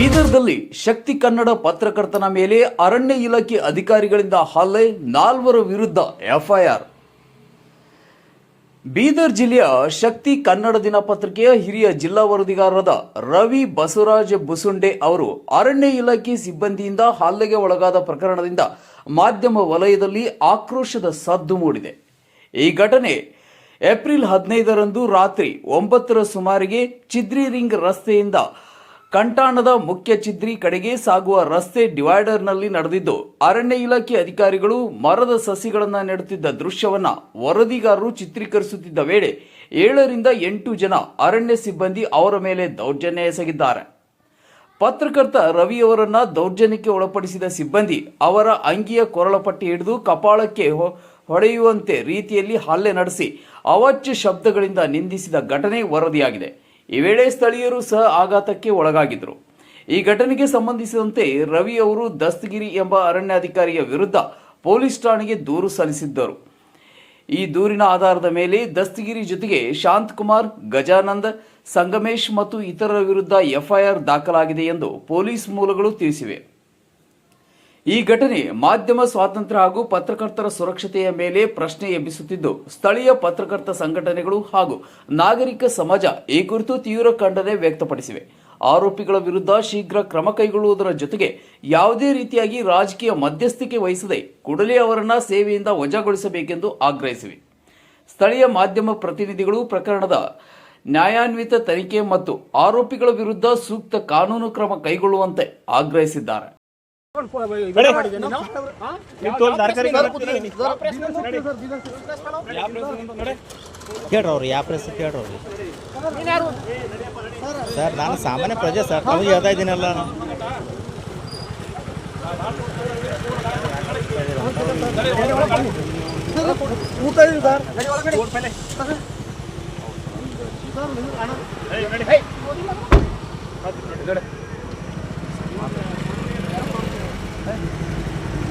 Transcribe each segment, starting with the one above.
ಬೀದರ್ದಲ್ಲಿ ಶಕ್ತಿ ಕನ್ನಡ ಪತ್ರಕರ್ತನ ಮೇಲೆ ಅರಣ್ಯ ಇಲಾಖೆ ಅಧಿಕಾರಿಗಳಿಂದ ಹಲ್ಲೆ, ನಾಲ್ವರ ವಿರುದ್ಧ ಎಫ್ಐಆರ್. ಬೀದರ್ ಜಿಲ್ಲೆಯ ಶಕ್ತಿ ಕನ್ನಡ ದಿನಪತ್ರಿಕೆಯ ಹಿರಿಯ ಜಿಲ್ಲಾ ವರದಿಗಾರರಾದ ರವಿ ಬಸವರಾಜ ಬುಸುಂಡೆ ಅವರು ಅರಣ್ಯ ಇಲಾಖೆ ಸಿಬ್ಬಂದಿಯಿಂದ ಹಲ್ಲೆಗೆ ಒಳಗಾದ ಪ್ರಕರಣದಿಂದ ಮಾಧ್ಯಮ ವಲಯದಲ್ಲಿ ಆಕ್ರೋಶದ ಸದ್ದು ಮೂಡಿದೆ. ಈ ಘಟನೆ ಏಪ್ರಿಲ್ ಹದಿನೈದರಂದು ರಾತ್ರಿ ಒಂಬತ್ತರ ಸುಮಾರಿಗೆ ಚಿದ್ರಿ ರಿಂಗ್ ರಸ್ತೆಯಿಂದ ಕಂಟಾಣದ ಮುಖ್ಯ ಚಿದ್ರಿ ಕಡೆಗೆ ಸಾಗುವ ರಸ್ತೆ ಡಿವೈಡರ್ನಲ್ಲಿ ನಡೆದಿದ್ದು, ಅರಣ್ಯ ಇಲಾಖೆ ಅಧಿಕಾರಿಗಳು ಮರದ ಸಸಿಗಳನ್ನು ನೆಡುತ್ತಿದ್ದ ದೃಶ್ಯವನ್ನ ವರದಿಗಾರರು ಚಿತ್ರೀಕರಿಸುತ್ತಿದ್ದ ವೇಳೆ ಏಳರಿಂದ ಎಂಟು ಜನ ಅರಣ್ಯ ಸಿಬ್ಬಂದಿ ಅವರ ಮೇಲೆ ದೌರ್ಜನ್ಯ ಎಸಗಿದ್ದಾರೆ. ಪತ್ರಕರ್ತ ರವಿಯವರನ್ನ ದೌರ್ಜನ್ಯಕ್ಕೆ ಒಳಪಡಿಸಿದ ಸಿಬ್ಬಂದಿ ಅವರ ಅಂಗಿಯ ಕೊರಳಪಟ್ಟಿ ಹಿಡಿದು ಕಪಾಳಕ್ಕೆ ಹೊಡೆಯುವಂತೆ ರೀತಿಯಲ್ಲಿ ಹಲ್ಲೆ ನಡೆಸಿ ಅವಾಚ್ಯ ಶಬ್ದಗಳಿಂದ ನಿಂದಿಸಿದ ಘಟನೆ ವರದಿಯಾಗಿದೆ. ಈ ವೇಳೆ ಸ್ಥಳೀಯರು ಸಹ ಆಘಾತಕ್ಕೆ ಒಳಗಾಗಿದ್ದರು. ಈ ಘಟನೆಗೆ ಸಂಬಂಧಿಸಿದಂತೆ ರವಿ ಅವರು ದಸ್ತಗಿರಿ ಎಂಬ ಅರಣ್ಯಾಧಿಕಾರಿಯ ವಿರುದ್ಧ ಪೊಲೀಸ್ ಠಾಣೆಗೆ ದೂರು ಸಲ್ಲಿಸಿದ್ದರು. ಈ ದೂರಿನ ಆಧಾರದ ಮೇಲೆ ದಸ್ತಗಿರಿ ಜೊತೆಗೆ ಶಾಂತಕುಮಾರ್ ಗಜಾನಂದ್, ಸಂಗಮೇಶ್ ಮತ್ತು ಇತರರ ವಿರುದ್ಧ ಎಫ್ಐಆರ್ ದಾಖಲಾಗಿದೆ ಎಂದು ಪೊಲೀಸ್ ಮೂಲಗಳು ತಿಳಿಸಿವೆ. ಈ ಘಟನೆ ಮಾಧ್ಯಮ ಸ್ವಾತಂತ್ರ್ಯ ಹಾಗೂ ಪತ್ರಕರ್ತರ ಸುರಕ್ಷತೆಯ ಮೇಲೆ ಪ್ರಶ್ನೆ ಎಬ್ಬಿಸುತ್ತಿದ್ದು, ಸ್ಥಳೀಯ ಪತ್ರಕರ್ತ ಸಂಘಟನೆಗಳು ಹಾಗೂ ನಾಗರಿಕ ಸಮಾಜ ಈ ಕುರಿತು ತೀವ್ರ ಖಂಡನೆ ವ್ಯಕ್ತಪಡಿಸಿವೆ. ಆರೋಪಿಗಳ ವಿರುದ್ಧ ಶೀಘ್ರ ಕ್ರಮ ಕೈಗೊಳ್ಳುವುದರ ಜೊತೆಗೆ ಯಾವುದೇ ರೀತಿಯಾಗಿ ರಾಜಕೀಯ ಮಧ್ಯಸ್ಥಿಕೆ ವಹಿಸದೆ ಕೂಡಲೇ ಅವರನ್ನ ಸೇವೆಯಿಂದ ವಜಾಗೊಳಿಸಬೇಕೆಂದು ಆಗ್ರಹಿಸಿವೆ. ಸ್ಥಳೀಯ ಮಾಧ್ಯಮ ಪ್ರತಿನಿಧಿಗಳು ಪ್ರಕರಣದ ನ್ಯಾಯಾನ್ವಿತ ತನಿಖೆ ಮತ್ತು ಆರೋಪಿಗಳ ವಿರುದ್ಧ ಸೂಕ್ತ ಕಾನೂನು ಕ್ರಮ ಕೈಗೊಳ್ಳುವಂತೆ ಆಗ್ರಹಿಸಿದ್ದಾರೆ. ಕೇಳ್ರಿ ಅವ್ರು ಯಾವ ಪ್ರೆಸ್ ಕೇಳ್ರವ್ರಿ ಸರ್ ನಾನು ಸಾಮಾನ್ಯ ಪ್ರಜೆ ಸರ್. ನಮಗೆ ಹೇಳ್ತಾ ಇದ್ದೀನಲ್ಲ.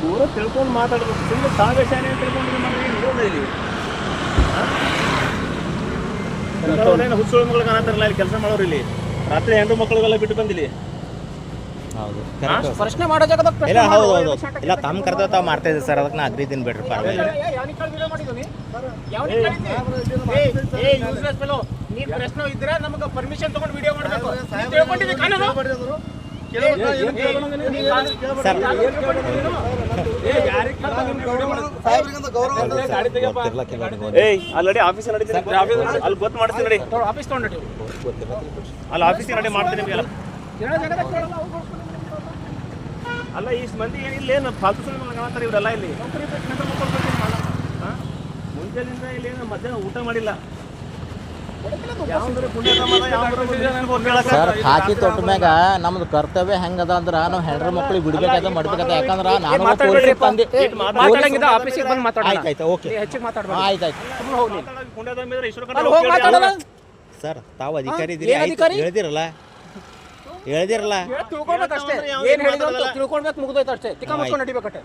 ಪೂರ ತಿಳ್ಕೊಂಡು ಮಾತಾಡಬೇಕು. ಸುಮ್ಮನೆ ಶಾಲೆ ತಿಳ್ಕೊಂಡ್ರೆ ನಮಗೆ ಇರೋಲ್ಲ ಇಲ್ಲಿ? ಹುಚ್ಚುಳ ಮಗಳು ಕಾಣತ್ತಾರಲ್ಲ ಇಲ್ಲಿ ಕೆಲಸ ಮಾಡೋರು ಇಲ್ಲಿ. ರಾತ್ರಿ ಹೆಣ್ಣು ಮಕ್ಕಳಿಗೆಲ್ಲ ಬಿಟ್ಟು ಬಂದಿಲ್ಲಿ ಹೌದು. ಪ್ರಶ್ನೆ ಮಾಡೋ ಜಾಗದಾಗ ಇಲ್ಲ ಹೌದು ಮಾಡು. ಹೌದು ಇಲ್ಲ ತಮ್ಮ ಕರ್ತವ್ಯ ತಾವು ಮಾಡ್ತಾ ಇದ್ದೀವಿ ಸರ್ ಅದಕ್ಕೆ ನಾ ಅಗ್ರಿ ಇದ್ದೀನಿ ಬಿಡ್ರಿ ಪರವಾಗಿಲ್ಲ. ನೀ ಪ್ರಶ್ನೆ ಇದ್ರೆ ನಮಗೆ ಪರ್ಮಿಷನ್ ತಗೊಂಡು ವಿಡಿಯೋ ಮಾಡಬೇಕು. ಕಾನೂನು ಏಯ್ ಆಲ್ರೆಡಿ ಆಫೀಸ್ ನಡೀತೀನಿ ಅಲ್ಲಿ ಗೊತ್ತು ಮಾಡ್ತೀನಿ ನಡಿ. ಆಫೀಸ್ ತಗೊಂಡಿ ಅಲ್ಲಿ ಆಫೀಸಿಗೆ ನಡಿ ಮಾಡ್ತೀನಿ ನಿಮಗೆಲ್ಲ. ಅಲ್ಲ ಈ ಮಂದಿ ಏನಿಲ್ಲ ಏನು ಫಾಲ್ತು ಸುಮ್ಮನೆ ಕಾಣ್ತಾರೆ ಇವರೆಲ್ಲ ಇಲ್ಲಿ? ಮುಂಜಾನಿಂದ ಇಲ್ಲಿ ಏನು ಮಧ್ಯಾಹ್ನ ಊಟ ಮಾಡಿಲ್ಲ. ಸರ್ ಖಾಕಿ ತೊಟ್ಟ ಮ್ಯಾಗ ನಮ್ದು ಕರ್ತವ್ಯ ಹೆಂಗದ ಅಂದ್ರ ನಾವು ಹೆಣ್ರ ಮಕ್ಳಿಗೆ ಬಿಡ್ಬೇಕಾದ ಮಾಡ್ಬೇಕಾದ ಯಾಕಂದ್ರ ನಾನು ಸರ್ ತಾವು ಅಧಿಕಾರಿ ಹೇಳಿದಿರಲ್ಲ. ಹೇಳಿದಿರಲ್ಲ. ತಿಳ್ಕೊಳ್ಬೇಕು ಅಷ್ಟೇ. ಏನ್ ಹೇಳಿದ್ರು ಅಂತ ತಿಳ್ಕೊಳ್ಬೇಕು ಮುಗ್ದೋಯ್ತು ಅಷ್ಟೇ. ತಿಕ್ಕ ಮುಚ್ಕೊಂಡು ನಡಿಬೇಕಷ್ಟೇ.